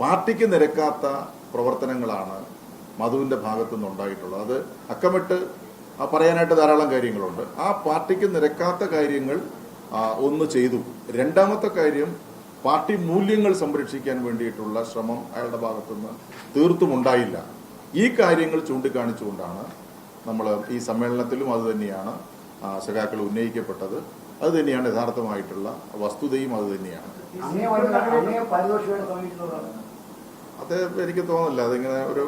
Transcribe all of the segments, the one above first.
പാർട്ടിക്ക് നിരക്കാത്ത പ്രവർത്തനങ്ങളാണ് മധുവിന്റെ ഭാഗത്തു നിന്നുണ്ടായിട്ടുള്ളത്. അത് അക്കമിട്ട് പറയാനായിട്ട് ധാരാളം കാര്യങ്ങളുണ്ട്. ആ പാർട്ടിക്ക് നിരക്കാത്ത കാര്യങ്ങൾ ഒന്ന് ചെയ്തു. രണ്ടാമത്തെ കാര്യം പാർട്ടി മൂല്യങ്ങൾ സംരക്ഷിക്കാൻ വേണ്ടിയിട്ടുള്ള ശ്രമം അയാളുടെ ഭാഗത്തുനിന്ന് തീർത്തും ഉണ്ടായില്ല. ഈ കാര്യങ്ങൾ ചൂണ്ടിക്കാണിച്ചുകൊണ്ടാണ് നമ്മൾ ഈ സമ്മേളനത്തിലും അതുതന്നെയാണ് സഖാക്കൾ ഉന്നയിക്കപ്പെട്ടത്. അത് തന്നെയാണ് യഥാർത്ഥമായിട്ടുള്ള വസ്തുതയും അത് തന്നെയാണ്. അത് എനിക്ക് തോന്നുന്നില്ല. അതിങ്ങനെ ഒരു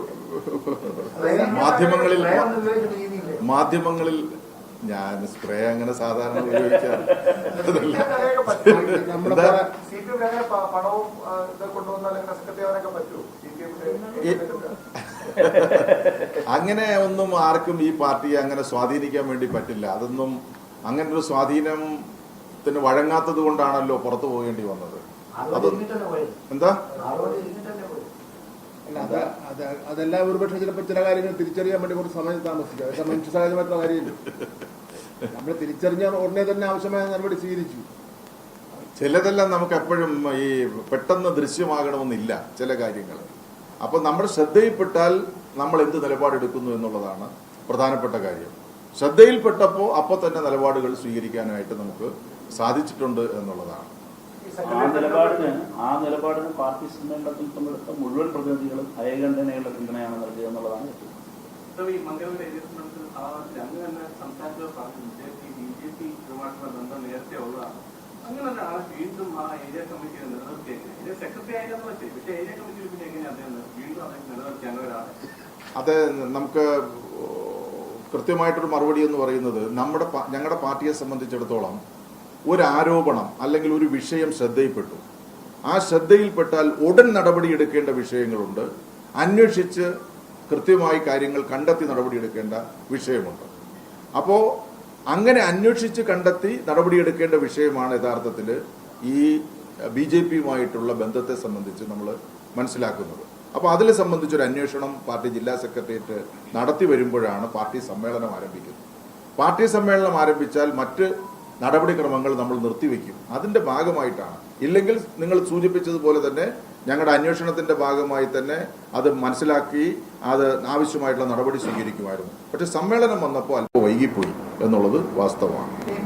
മാധ്യമങ്ങളിൽ മാധ്യമങ്ങളിൽ ഞാൻ സ്പ്രേ അങ്ങനെ സാധാരണ ഉപയോഗിക്കാറില്ല അങ്ങനെ ഒന്നും ആർക്കും ഈ പാർട്ടിയെ അങ്ങനെ സ്വാധീനിക്കാൻ വേണ്ടി പറ്റില്ല. അതൊന്നും അങ്ങനെ ഒരു സ്വാധീനത്തിന് വഴങ്ങാത്തത് കൊണ്ടാണല്ലോ പുറത്തു പോകേണ്ടി വന്നത്. അത് എന്താ? അതെല്ലാം ഒരുപക്ഷെ ചിലപ്പോൾ ചില കാര്യങ്ങൾ തിരിച്ചറിയാൻ വേണ്ടി കുറച്ച് സമയം താമസിക്കും അതൊക്കെ മനുഷ്യ സഹജമായിട്ടുള്ള കാര്യമില്ല. നമ്മൾ തിരിച്ചറിഞ്ഞ ഉടനെ തന്നെ ആവശ്യമായ നടപടി സ്വീകരിച്ചു. ചിലതെല്ലാം നമുക്ക് എപ്പോഴും ഈ പെട്ടെന്ന് ദൃശ്യമാകണമെന്നില്ല ചില കാര്യങ്ങൾ. അപ്പൊ നമ്മൾ ശ്രദ്ധയിൽപ്പെട്ടാൽ നമ്മൾ എന്ത് നിലപാടെടുക്കുന്നു എന്നുള്ളതാണ് പ്രധാനപ്പെട്ട കാര്യം. ശ്രദ്ധയിൽപ്പെട്ടപ്പോൾ അപ്പോൾ തന്നെ നിലപാടുകൾ സ്വീകരിക്കാനായിട്ട് നമുക്ക് സാധിച്ചിട്ടുണ്ട് എന്നുള്ളതാണ്. ഈ ആ നിലപാടിന് ആ നിലപാടിന് പാർട്ടി സമ്മേളനത്തിൽ പങ്കെടുത്ത മുഴുവൻ പ്രതിനിധികളും അയകണ്ഠനയുള്ള പിന്തുണയാണ് നൽകുക എന്നുള്ളതാണ് അത് നമുക്ക് കൃത്യമായിട്ടൊരു മറുപടി എന്ന് പറയുന്നത് നമ്മുടെ ഞങ്ങളുടെ പാർട്ടിയെ സംബന്ധിച്ചിടത്തോളം ഒരു ആരോപണം അല്ലെങ്കിൽ ഒരു വിഷയം ശ്രദ്ധയിൽപ്പെട്ടു. ആ ശ്രദ്ധയിൽപ്പെട്ടാൽ ഉടൻ നടപടി എടുക്കേണ്ട വിഷയങ്ങളുണ്ട്. അന്വേഷിച്ച് കൃത്യമായി കാര്യങ്ങൾ കണ്ടെത്തി നടപടിയെടുക്കേണ്ട വിഷയമുണ്ട്. അപ്പോൾ അങ്ങനെ അന്വേഷിച്ച് കണ്ടെത്തി നടപടിയെടുക്കേണ്ട വിഷയമാണ് യഥാർത്ഥത്തിൽ ഈ ബി ജെ പിയുമായിട്ടുള്ള ബന്ധത്തെ സംബന്ധിച്ച് നമ്മൾ മനസ്സിലാക്കുന്നത്. അപ്പോൾ അതിനെ സംബന്ധിച്ചൊരു അന്വേഷണം പാർട്ടി ജില്ലാ സെക്രട്ടേറിയറ്റ് നടത്തി വരുമ്പോഴാണ് പാർട്ടി സമ്മേളനം ആരംഭിക്കുന്നത്. പാർട്ടി സമ്മേളനം ആരംഭിച്ചാൽ മറ്റ് നടപടിക്രമങ്ങൾ നമ്മൾ നിർത്തിവെക്കും. അതിന്റെ ഭാഗമായിട്ടാണ്. ഇല്ലെങ്കിൽ നിങ്ങൾ സൂചിപ്പിച്ചതുപോലെ തന്നെ ഞങ്ങളുടെ അന്വേഷണത്തിന്റെ ഭാഗമായി തന്നെ അത് മനസ്സിലാക്കി അത് ആവശ്യമായിട്ടുള്ള നടപടി സ്വീകരിക്കുമായിരുന്നു. പക്ഷെ സമ്മേളനം വന്നപ്പോൾ അല്പം വൈകിപ്പോയി എന്നുള്ളത് വാസ്തവമാണ്.